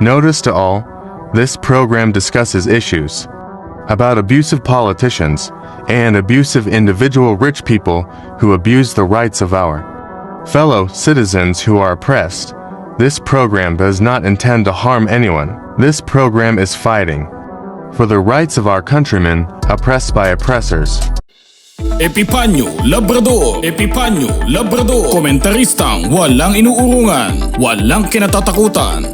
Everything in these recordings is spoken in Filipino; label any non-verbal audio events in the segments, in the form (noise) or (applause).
Notice to all, this program discusses issues about abusive politicians and abusive individual rich people who abuse the rights of our fellow citizens who are oppressed. This program does not intend to harm anyone. This program is fighting for the rights of our countrymen oppressed by oppressors. Epipanyo Labrador Epipanyo Labrador Komentaristang walang inuurungan Walang kinatatakutan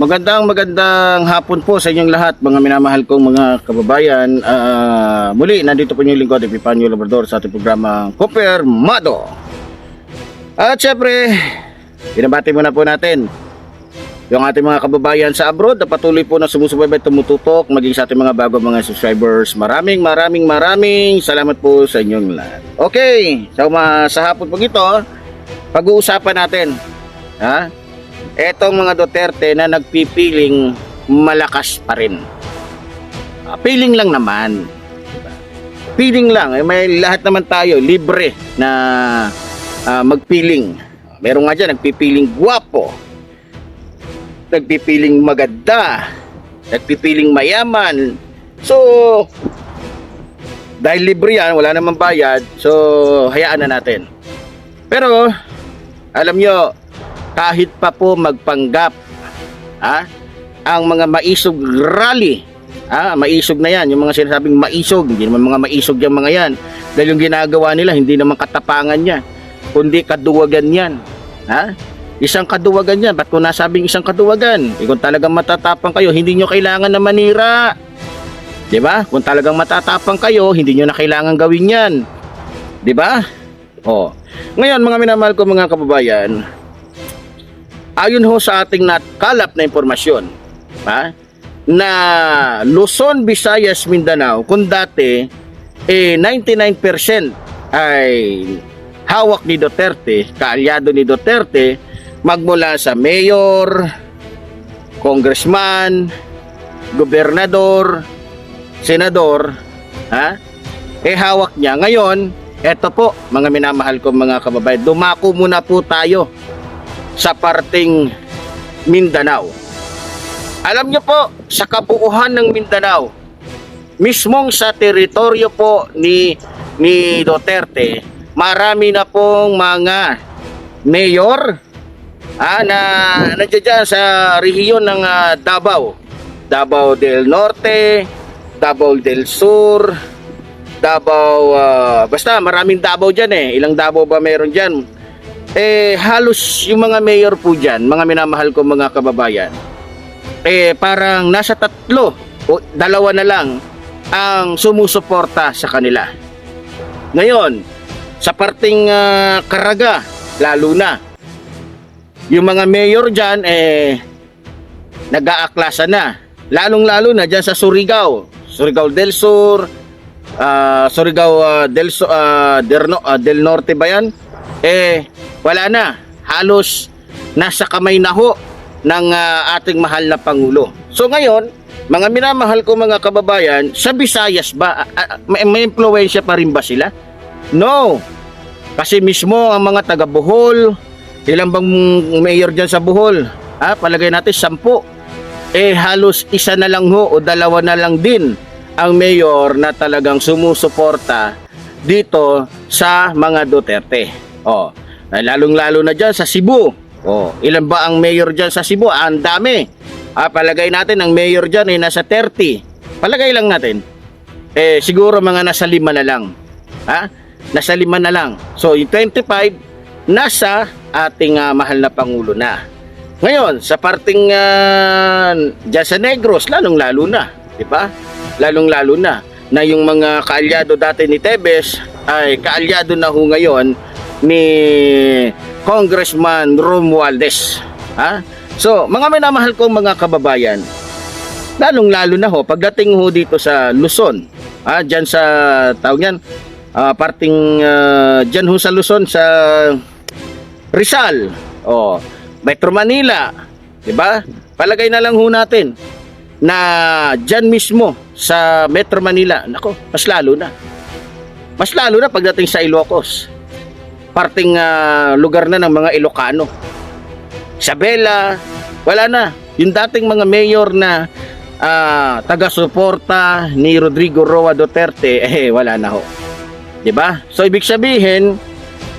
Magandang magandang hapon po sa inyong lahat mga minamahal kong mga kababayan. Ah, muli, nandito po yung lingkod, Epipanyo Labrador sa ating programa Mado. At syempre, binabati muna po natin yung ating mga kababayan sa abroad na patuloy po na sumusubaybay tumututok maging sa ating mga bago mga subscribers. Maraming maraming maraming salamat po sa inyong lahat. Okay, so sa hapon po ito, pag-uusapan natin ha, etong mga Duterte na nagpipiling malakas pa rin. Ah, feeling lang naman. Diba? Feeling lang. Eh, may lahat naman tayo libre na ah, magpiling. Meron nga dyan, nagpipiling guwapo. Nagpipiling maganda. Nagpipiling mayaman. So, dahil libre yan, wala namang bayad, so hayaan na natin. Pero, alam nyo, kahit pa po magpanggap ha, ang mga maisog rally ha, maisog na yan yung mga sinasabing maisog hindi naman mga maisog yung mga yan. Dahil yung ginagawa nila hindi naman katapangan yan kundi kaduwagan yan ha? Isang kaduwagan yan ba't ko nasabing isang kaduwagan? Eh, kung talagang matatapang kayo hindi nyo kailangan na manira. Ba? Kung talagang matatapang kayo hindi nyo na kailangan gawin yan. Ba? Oh. Ngayon mga minamahal ko mga kababayan ayon ho sa ating nakalap na impormasyon, ha, na Luzon, Visayas, Mindanao, kung dati, eh, 99% ay hawak ni Duterte, kaalyado ni Duterte, magmula sa mayor, congressman, gobernador, senador, ha, eh hawak niya. Ngayon, eto po, mga minamahal ko mga kababayan, dumako muna po tayo sa parting Mindanao. Alam niyo po, sa kabuuhan ng Mindanao, mismong sa teritoryo po ni ni Duterte, marami na pong mga mayor ah, na nandiyan sa rehiyon ng ah, Davao. Davao del Norte, Davao del Sur, Davao, ah, basta maraming Davao dyan eh. Ilang Davao ba meron dyan? Eh halos yung mga mayor po dyan, mga minamahal ko mga kababayan, eh parang nasa tatlo o dalawa na lang ang sumusuporta sa kanila. Ngayon, sa parting ah, Karaga, lalo na, yung mga mayor dyan, eh, nag-aaklasa na. Lalong-lalo na dyan sa Surigao, Surigao del Sur, ah, Surigao ah, del, ah, del, ah, del Norte ba yan? Eh, wala na. Halos nasa kamay na ho ng ah, ating mahal na Pangulo. So ngayon, mga minamahal ko mga kababayan, sa Visayas ba, ah, may, may impluensya pa rin ba sila? No. Kasi mismo ang mga taga Bohol, ilan bang mayor dyan sa Bohol? Ah, palagay natin sampu. Eh halos isa na lang ho o dalawa na lang din ang mayor na talagang sumusuporta dito sa mga Duterte. Oh, lalong-lalo na diyan sa Cebu. Oh, ilan ba ang mayor diyan sa Cebu? Ah, ang dami. Ah, palagay natin ang mayor diyan ay nasa 30. Palagay lang natin. Eh siguro mga nasa lima na lang. Ha? Nasa lima na lang. So, yung 25 nasa ating ah, mahal na pangulo na. Ngayon, sa parting uh, dyan sa Negros, lalong-lalo na, di ba? Lalong-lalo na na yung mga kaalyado dati ni Tebes ay kaalyado na ho ngayon ni Congressman Romualdez. Ha? So, mga minamahal kong mga kababayan, lalong-lalo na ho, pagdating ho dito sa Luzon, ah, dyan sa, tawag yan, ah, parting, ah, dyan ho sa Luzon, sa Rizal, oh, Metro Manila, di ba? Palagay na lang ho natin na dyan mismo sa Metro Manila, nako, mas lalo na. Mas lalo na pagdating sa Ilocos. Parting ah, lugar na ng mga Ilocano. Isabela, wala na. Yung dating mga mayor na ah, taga-suporta ni Rodrigo Roa Duterte, (laughs) eh wala na ho. 'Di ba? So ibig sabihin,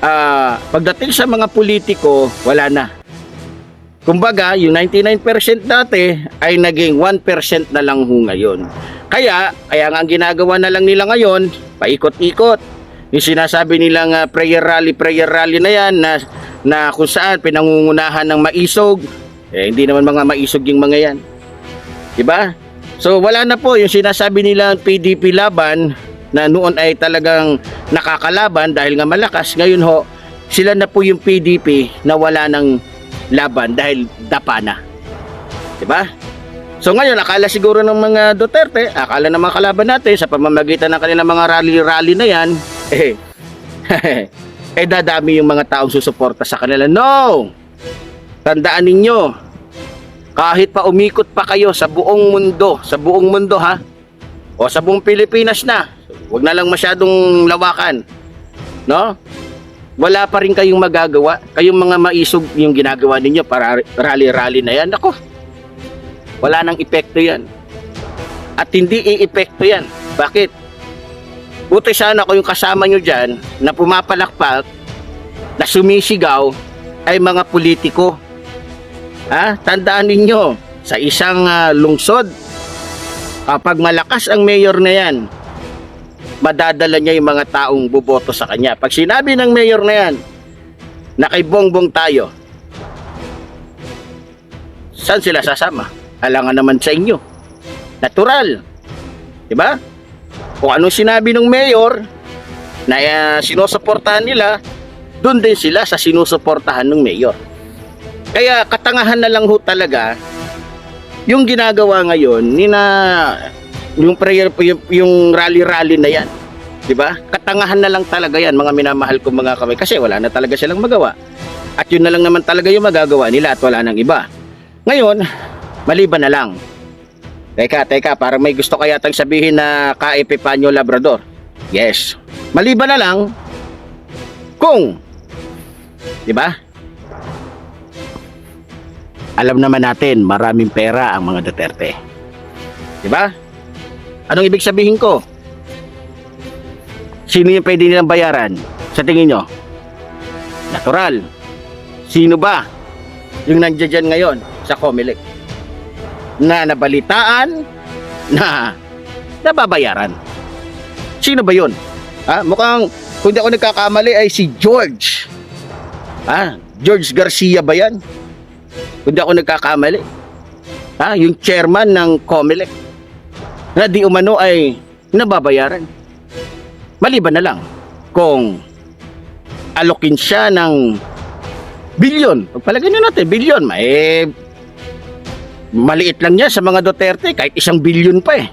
ah, pagdating sa mga politiko, wala na. Kumbaga, yung 99% dati ay naging 1% na lang ho ngayon. Kaya, kaya nga ang ginagawa na lang nila ngayon, paikot-ikot. Yung sinasabi nilang ah, prayer rally, prayer rally na yan na, na kung saan pinangungunahan ng maisog. Eh, hindi naman mga maisog yung mga yan. Diba? So, wala na po yung sinasabi nilang PDP laban na noon ay talagang nakakalaban dahil nga malakas. Ngayon ho, sila na po yung PDP na wala ng laban dahil dapa na. 'Di ba? So ngayon, akala siguro ng mga Duterte, akala ng mga kalaban natin sa pamamagitan ng kanilang mga rally-rally na yan, eh, (laughs) eh dadami yung mga taong susuporta sa kanila. No! Tandaan ninyo, kahit pa umikot pa kayo sa buong mundo, sa buong mundo ha, o sa buong Pilipinas na, huwag na lang masyadong lawakan, no? wala pa rin kayong magagawa. Kayong mga maisog yung ginagawa ninyo para rally-rally na yan. Ako, wala nang epekto yan. At hindi i-epekto yan. Bakit? Buti sana ko yung kasama nyo dyan na pumapalakpak, na sumisigaw, ay mga politiko. Ha? Tandaan ninyo, sa isang ah, lungsod, kapag malakas ang mayor na yan, madadala niya yung mga taong boboto sa kanya. Pag sinabi ng mayor na yan, na kay Bongbong tayo, saan sila sasama? Alangan naman sa inyo. Natural. Diba? Kung anong sinabi ng mayor na uh, sinusuportahan nila, doon din sila sa sinusuportahan ng mayor. Kaya katangahan na lang ho talaga yung ginagawa ngayon ni na yung prayer yung, yung rally-rally na yan. 'Di ba? Katangahan na lang talaga yan mga minamahal kong mga kamay kasi wala na talaga silang magawa. At yun na lang naman talaga yung magagawa nila at wala nang iba. Ngayon, maliban na lang. Teka, teka, para may gusto kaya tang sabihin na KEP Panyo Labrador. Yes. Maliban na lang kung 'di ba? Alam naman natin, maraming pera ang mga Duterte. 'Di ba? Anong ibig sabihin ko? Sino yung pwede nilang bayaran? Sa tingin nyo? Natural. Sino ba yung nandiyan ngayon sa Comelec? Na nabalitaan na nababayaran. Sino ba yun? Ha? Mukhang, kung di ako nagkakamali ay si George. Ha? George Garcia ba yan? Kung di ako nagkakamali. Ha? Yung chairman ng Comelec na di umano ay nababayaran. Maliban na lang kung alokin siya ng bilyon. Pagpalagay na natin, bilyon. Eh, maliit lang yan sa mga Duterte, kahit isang bilyon pa eh.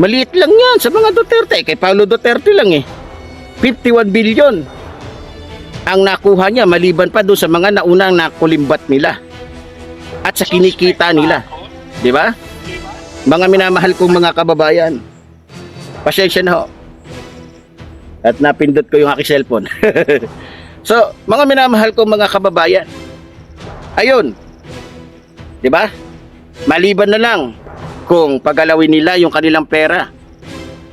Maliit lang yan sa mga Duterte, kay Paulo Duterte lang eh. 51 bilyon ang nakuha niya maliban pa doon sa mga naunang nakulimbat nila at sa kinikita nila. Di ba? Mga minamahal kong mga kababayan, pasensya na ho. At napindot ko yung aking cellphone. (laughs) so, mga minamahal kong mga kababayan, ayun, di ba? Maliban na lang kung pagalawin nila yung kanilang pera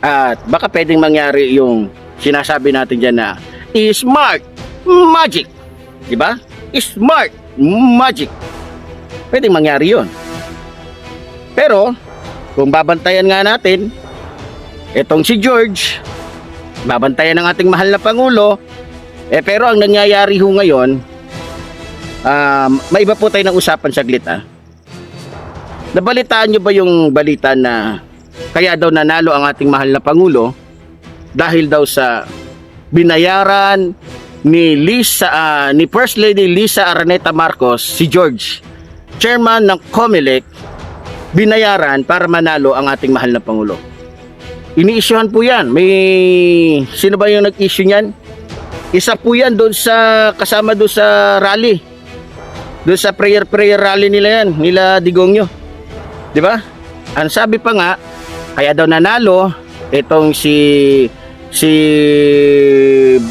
at baka pwedeng mangyari yung sinasabi natin dyan na smart magic. Di ba? Smart magic. Pwedeng mangyari yon. Pero, kung babantayan nga natin, itong si George, babantayan ng ating mahal na Pangulo, eh pero ang nangyayari ho ngayon, um, may iba po tayo ng usapan saglit ah. Nabalitaan nyo ba yung balita na kaya daw nanalo ang ating mahal na Pangulo dahil daw sa binayaran ni Lisa ah, ni First Lady Lisa Araneta Marcos si George chairman ng COMELEC binayaran para manalo ang ating mahal na pangulo? Ini-issuehan po yan. May sino ba yung nag-issue niyan? Isa po yan doon sa kasama doon sa rally. Doon sa prayer prayer rally nila yan nila Digongyo di ba? Ang sabi pa nga kaya daw nanalo itong si si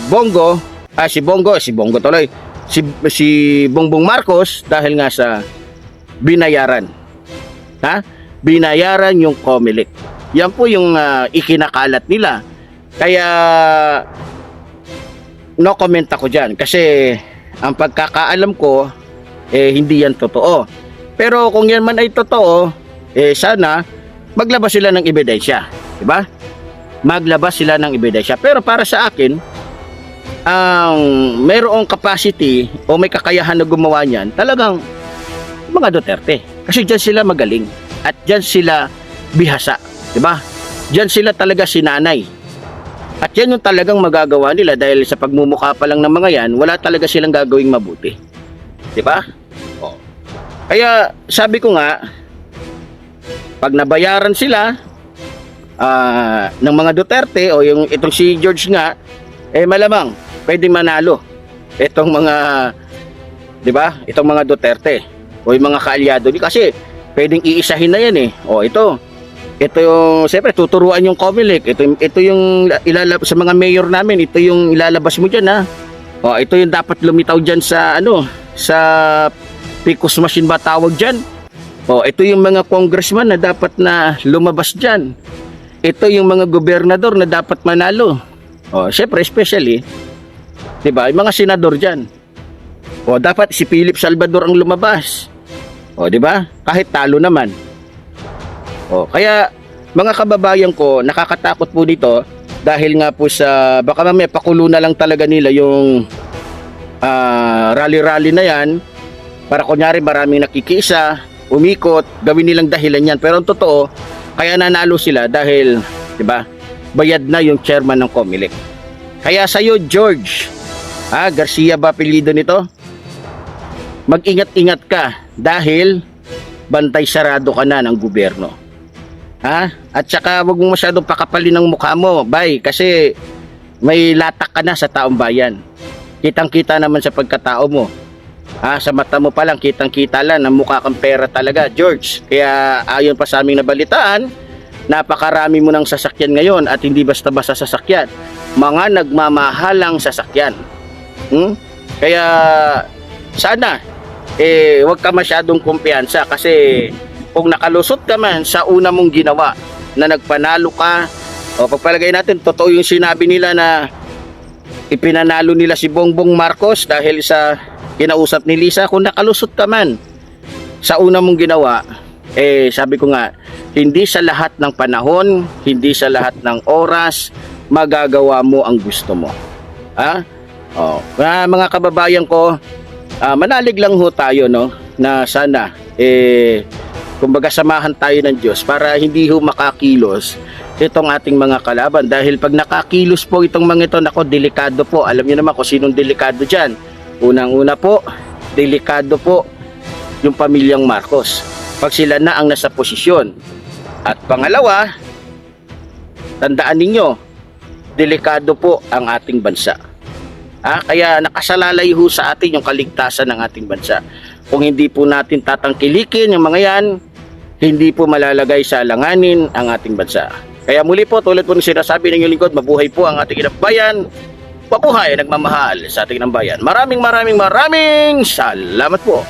Bongo. Ah si Bongo si Bongo tuloy. Si si Bongbong Marcos dahil nga sa binayaran. Ha? Binayaran yung Comelec. Yan po yung ah, ikinakalat nila. Kaya no comment ako dyan. Kasi ang pagkakaalam ko eh hindi yan totoo. Pero kung yan man ay totoo eh sana maglabas sila ng ebidensya di ba maglabas sila ng ebidensya pero para sa akin ang mayroong capacity o may kakayahan na gumawa niyan talagang mga Duterte kasi diyan sila magaling at diyan sila bihasa di ba diyan sila talaga sinanay at yan yung talagang magagawa nila dahil sa pagmumukha pa lang ng mga yan, wala talaga silang gagawing mabuti. Di ba? O. Kaya sabi ko nga, pag nabayaran sila ah, ng mga Duterte o yung itong si George nga, eh malamang pwede manalo itong mga, di ba? Itong mga Duterte o yung mga kaalyado ni kasi pwedeng iisahin na yan eh. O ito, ito yung siyempre tuturuan yung Comelec ito ito yung ilalabas sa mga mayor namin ito yung ilalabas mo diyan ha oh ito yung dapat lumitaw diyan sa ano sa Picos machine ba tawag diyan oh ito yung mga congressman na dapat na lumabas diyan ito yung mga gobernador na dapat manalo. Oh siyempre especially 'di ba yung mga senador diyan oh dapat si Philip Salvador ang lumabas. Oh 'di ba? Kahit talo naman. Oh, kaya mga kababayan ko, nakakatakot po dito dahil nga po sa baka mamaya pakulo na lang talaga nila yung ah, rally-rally na yan. Para kunyari maraming nakikisa, umikot, gawin nilang dahilan yan. Pero ang totoo, kaya nanalo sila dahil, 'di ba? Bayad na yung chairman ng Comelec. Kaya sa iyo, George, ah, Garcia ba apelyido nito? Mag-ingat-ingat ka dahil bantay sarado ka na ng gobyerno. Ha? At saka wag mo masyadong pakapalin ng mukha mo, bay, kasi may latak ka na sa taong bayan. Kitang-kita naman sa pagkatao mo. Ha, sa mata mo pa lang, kitang-kita lang na mukha kang pera talaga, George. Kaya ayon pa sa aming nabalitaan, napakarami mo ng sasakyan ngayon at hindi basta-basta sasakyan. Mga nagmamahalang sasakyan. Hmm? Kaya sana eh wag ka masyadong kumpiyansa kasi kung nakalusot ka man sa una mong ginawa na nagpanalo ka o pagpalagay natin totoo yung sinabi nila na ipinanalo nila si Bongbong Marcos dahil sa kinausap ni Lisa kung nakalusot ka man sa una mong ginawa eh sabi ko nga hindi sa lahat ng panahon hindi sa lahat ng oras magagawa mo ang gusto mo. Ha? Oh ah, mga kababayan ko ah, manalig lang ho tayo no na sana eh kumbaga samahan tayo ng Diyos para hindi ho makakilos itong ating mga kalaban. Dahil pag nakakilos po itong mga ito nako delikado po. Alam niyo naman kung sinong delikado diyan unang una po delikado po yung pamilyang Marcos. Pag sila na ang nasa posisyon. At pangalawa tandaan ninyo delikado po ang ating bansa. Ah, kaya nakasalalay ho sa atin yung kaligtasan ng ating bansa. Kung hindi po natin tatangkilikin yung mga yan, hindi po malalagay sa alanganin ang ating bansa. Kaya muli po, tulad po ng sinasabi ng inyong lingkod, mabuhay po ang ating bayan. Mabuhay, nagmamahal sa ating bayan. Maraming maraming maraming salamat po.